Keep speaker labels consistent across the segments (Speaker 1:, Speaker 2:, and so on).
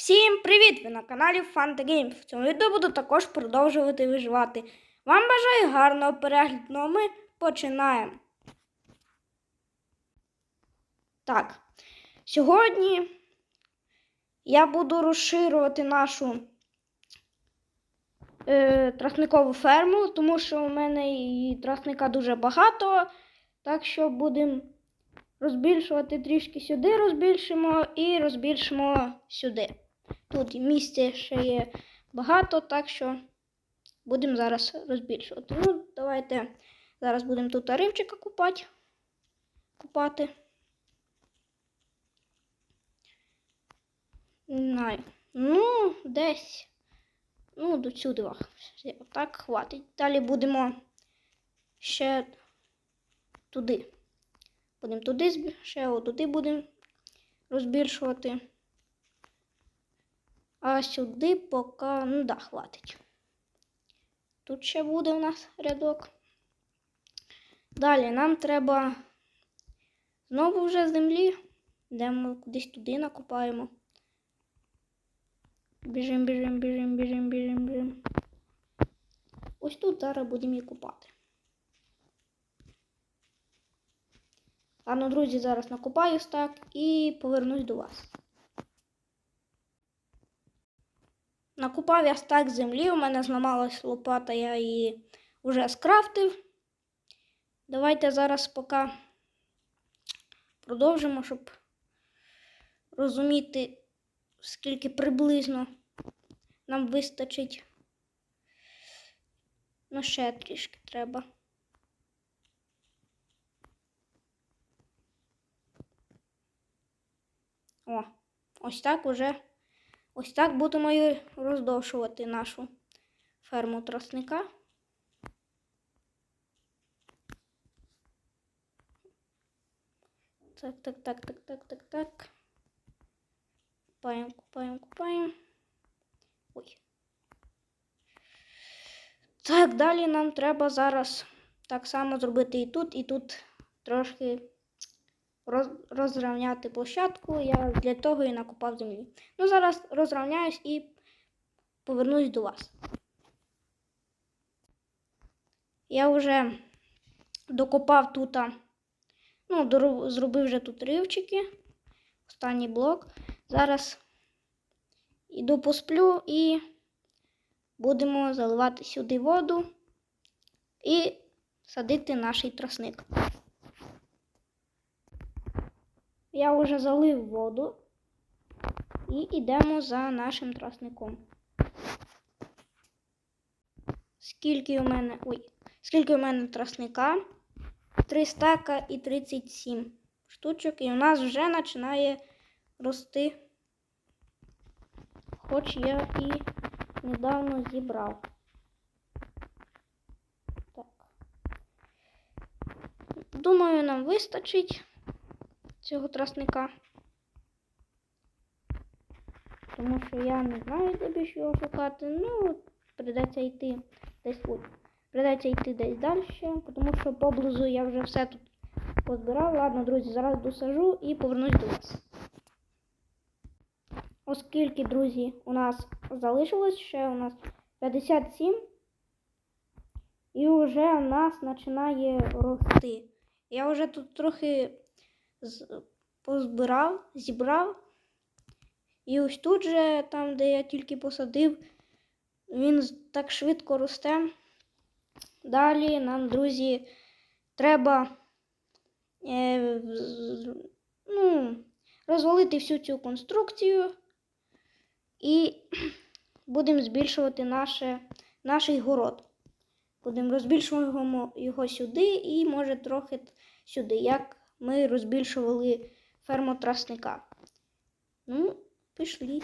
Speaker 1: Всім привіт! Ви на каналі Games. В цьому відео буду також продовжувати виживати. Вам бажаю гарного перегляду, ну а ми починаємо. Так, сьогодні я буду розширювати нашу е, трасникову ферму, тому що у мене і трасника дуже багато. Так що будемо розбільшувати трішки сюди, розбільшимо і розбільшимо сюди. Тут місця ще є багато, так що будемо зараз розбільшувати. Ну, давайте зараз будемо тут ривчика купати. купати. Не знаю. Ну, десь. Ну, до сюди. Так, хватить. Далі будемо ще туди. Будемо туди ще отуди будемо розбільшувати. А сюди поки, ну да, хватить. Тут ще буде у нас рядок. Далі нам треба знову вже землі, де ми кудись туди накопаємо. Біжим, біжим, біжим, біжим, біжим, біжим. Ось тут зараз будемо її купати. Ладно, друзі, зараз накопаю так і повернусь до вас. Накупав я стак землі, у мене зламалась лопата, я її вже скрафтив. Давайте зараз поки продовжимо, щоб розуміти, скільки приблизно нам вистачить. Ну, ще трішки треба. О, ось так уже. Ось так будемо роздовшувати нашу ферму трасника. Так, так, так, так, так, так, так. Купаємо, купаємо, купаємо. Ой. Так, далі нам треба зараз так само зробити і тут, і тут трошки розрівняти площадку. Я для того і накопав землі. Ну, зараз розрівняюсь і повернусь до вас. Я вже докопав тут, ну, зробив вже тут ривчики. Останній блок. Зараз іду посплю і будемо заливати сюди воду і садити наш тросник. Я вже залив воду і йдемо за нашим тросником. Скільки у мене. Ой, скільки у мене тросника? 3 стака і 37 штучок. І у нас вже починає рости. Хоч я і недавно зібрав. Так. Думаю, нам вистачить цього трасника. Тому що я не знаю, де більше його шукати. Ну, придеться йти десь от. Придеться йти десь далі, тому що поблизу я вже все тут позбирав. Ладно, друзі, зараз досажу і повернусь до вас. Оскільки, друзі, у нас залишилось ще у нас 57. І вже у нас починає рости. Я вже тут трохи позбирав, зібрав. І ось тут же, там, де я тільки посадив, він так швидко росте. Далі нам, друзі, треба е, ну, розвалити всю цю конструкцію і будемо збільшувати наше, наш город. Будемо розбільшувати його сюди і, може, трохи сюди, як ми розбільшували ферму трасника. Ну, пішли.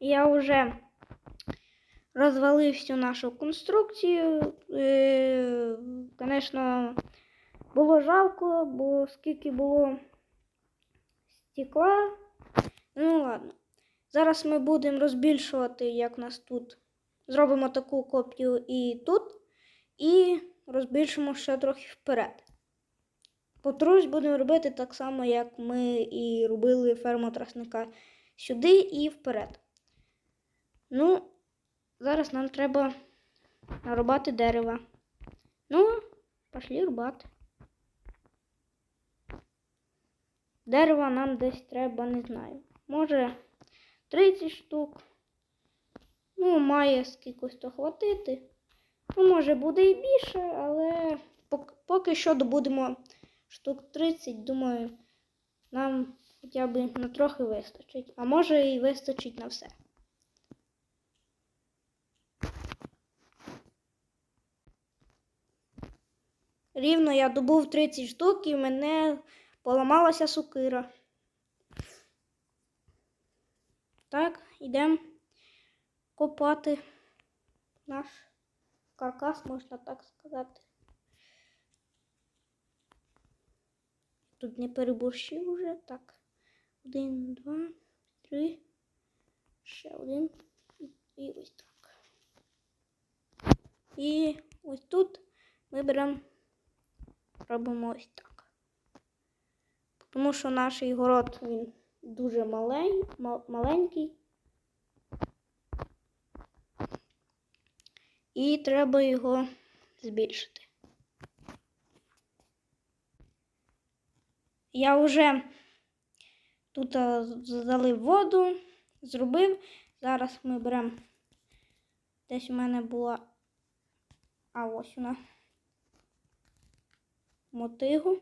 Speaker 1: Я вже розвалив всю нашу конструкцію. Е, Звісно, було жалко, бо скільки було стекла. Ну, ладно. Зараз ми будемо розбільшувати, як у нас тут. Зробимо таку копію і тут, і розбільшимо ще трохи вперед. Потрусь будемо робити так само, як ми і робили ферму трасника. Сюди і вперед. Ну, зараз нам треба нарубати дерева. Ну, пошли рубати. Дерева нам десь треба, не знаю. Може 30 штук. Ну, має скількось то хватити. Ну, може, буде і більше, але поки що добудемо штук 30, думаю, нам хоча б на трохи вистачить. А може і вистачить на все. Рівно я добув 30 штук і в мене поламалася сукира. Так, йдемо копати наш каркас, можна так сказати. Тут не переборщив уже. Так. Один, два, три. Ще один. І- ось так. І ось тут ми беремо, робимо ось так. Тому що наш город він дуже малень, маленький. І треба його збільшити. Я вже тут залив воду, зробив. Зараз ми беремо. Десь у мене була. А ось вона. Мотигу.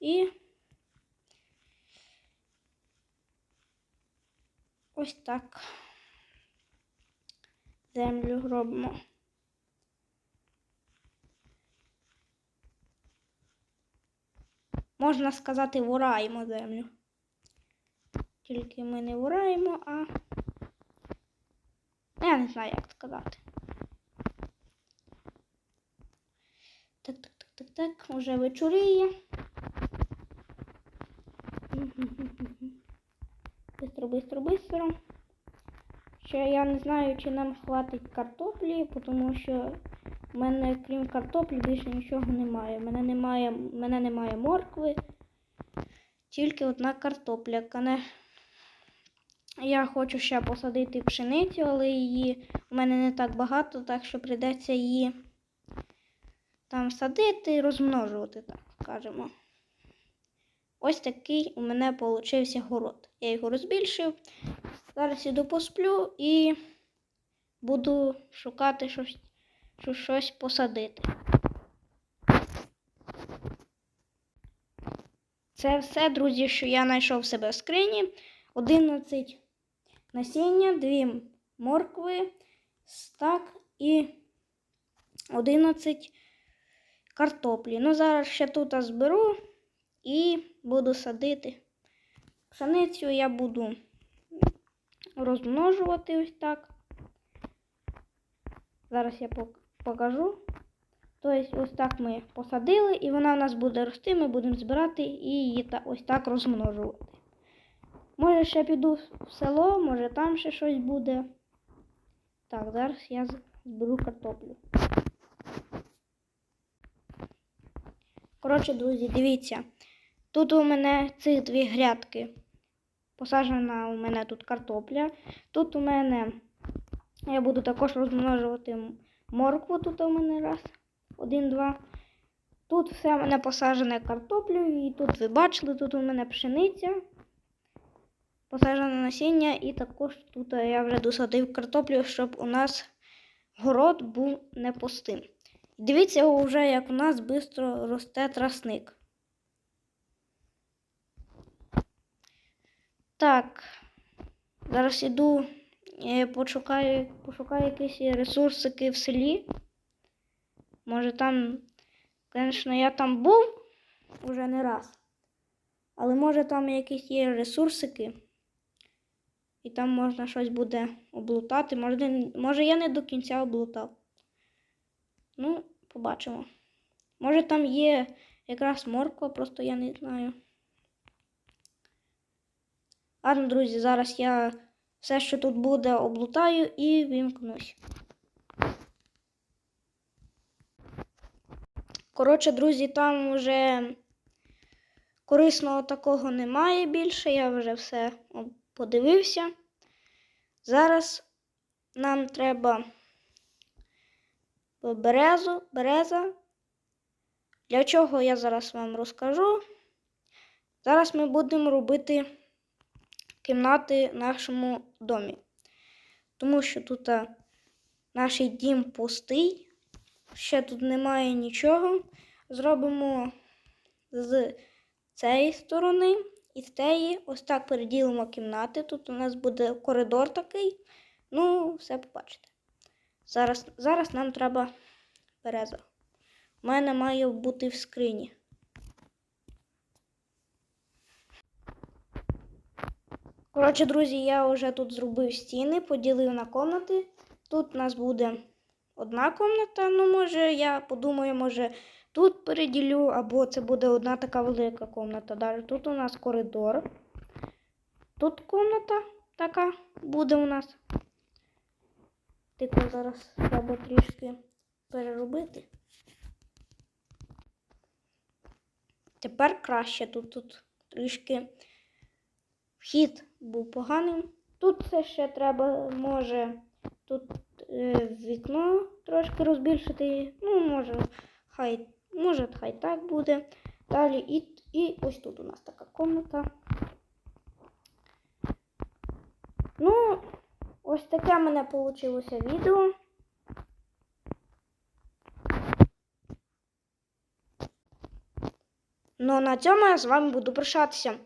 Speaker 1: І ось так. Землю робимо. Можна сказати, вораємо землю. Тільки ми не вораємо, а. Я не знаю, як сказати. Так, так, так, так, так. Уже вечоріє. Бистро, бистро, бистро. Ще я не знаю, чи нам хватить картоплі, тому що в мене, крім картоплі, більше нічого немає. У мене немає, мене немає моркви, тільки одна картопля. Я хочу ще посадити пшеницю, але її у мене не так багато, так що прийдеться її там садити і розмножувати, так скажемо. Ось такий у мене получився город. Я його розбільшив. Зараз іду посплю і буду шукати щось, що- щось посадити. Це все, друзі, що я знайшов в себе в скрині. 11 насіння, 2 моркви, стак і 11 картоплі. Ну, зараз ще тут зберу і буду садити. Пшеницю я буду розмножувати ось так. Зараз я покажу. Тобто, ось так ми посадили, і вона в нас буде рости, ми будемо збирати і її ось так розмножувати. Може, ще піду в село, може там ще щось буде. Так, зараз я зберу картоплю. Коротше, друзі, дивіться. Тут у мене ці дві грядки. Посаджена у мене тут картопля. Тут у мене я буду також розмножувати моркву. Тут у мене раз, один, два. Тут все у мене посаджене картоплею, і тут ви бачили, тут у мене пшениця, посаджене насіння, і також тут я вже досадив картоплю, щоб у нас город був не пустим. Дивіться вже, як у нас швидко росте трасник. Так, зараз іду, е, пошукаю, пошукаю якісь ресурсики в селі. Може там, звісно, я там був уже не раз. Але може там якісь є ресурсики. І там можна щось буде облутати. Може, може я не до кінця облутав. Ну, побачимо. Може там є якраз морква, просто я не знаю. Ладно, друзі, зараз я все, що тут буде, облутаю і вимкнусь. Коротше, друзі, там вже корисного такого немає більше. Я вже все подивився. Зараз нам треба березу, береза. Для чого я зараз вам розкажу. Зараз ми будемо робити кімнати в нашому домі. Тому що тут наш дім пустий, ще тут немає нічого. Зробимо з цієї сторони і з тієї. Ось так переділимо кімнати. Тут у нас буде коридор такий. Ну, все побачите. Зараз, зараз нам треба береза. У мене має бути в скрині. Коротше, друзі, я вже тут зробив стіни, поділив на комнати. Тут у нас буде одна комната. Ну, може, я подумаю, може, тут переділю, або це буде одна така велика комната. Далі тут у нас коридор. Тут комната така буде у нас. Тільки зараз треба трішки переробити. Тепер краще тут, тут трішки вхід був поганим. Тут це ще треба, може, тут е, вікно трошки розбільшити. Ну, може, хай, може, хай так буде. Далі і, і ось тут у нас така комната. Ну, ось таке в мене вийшло відео. Ну, а на цьому я з вами буду прощатися.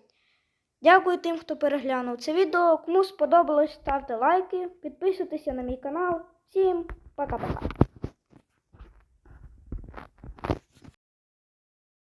Speaker 1: Дякую тим, хто переглянув це відео. Кому сподобалось, ставте лайки, підписуйтеся на мій канал. Всім пока-пока.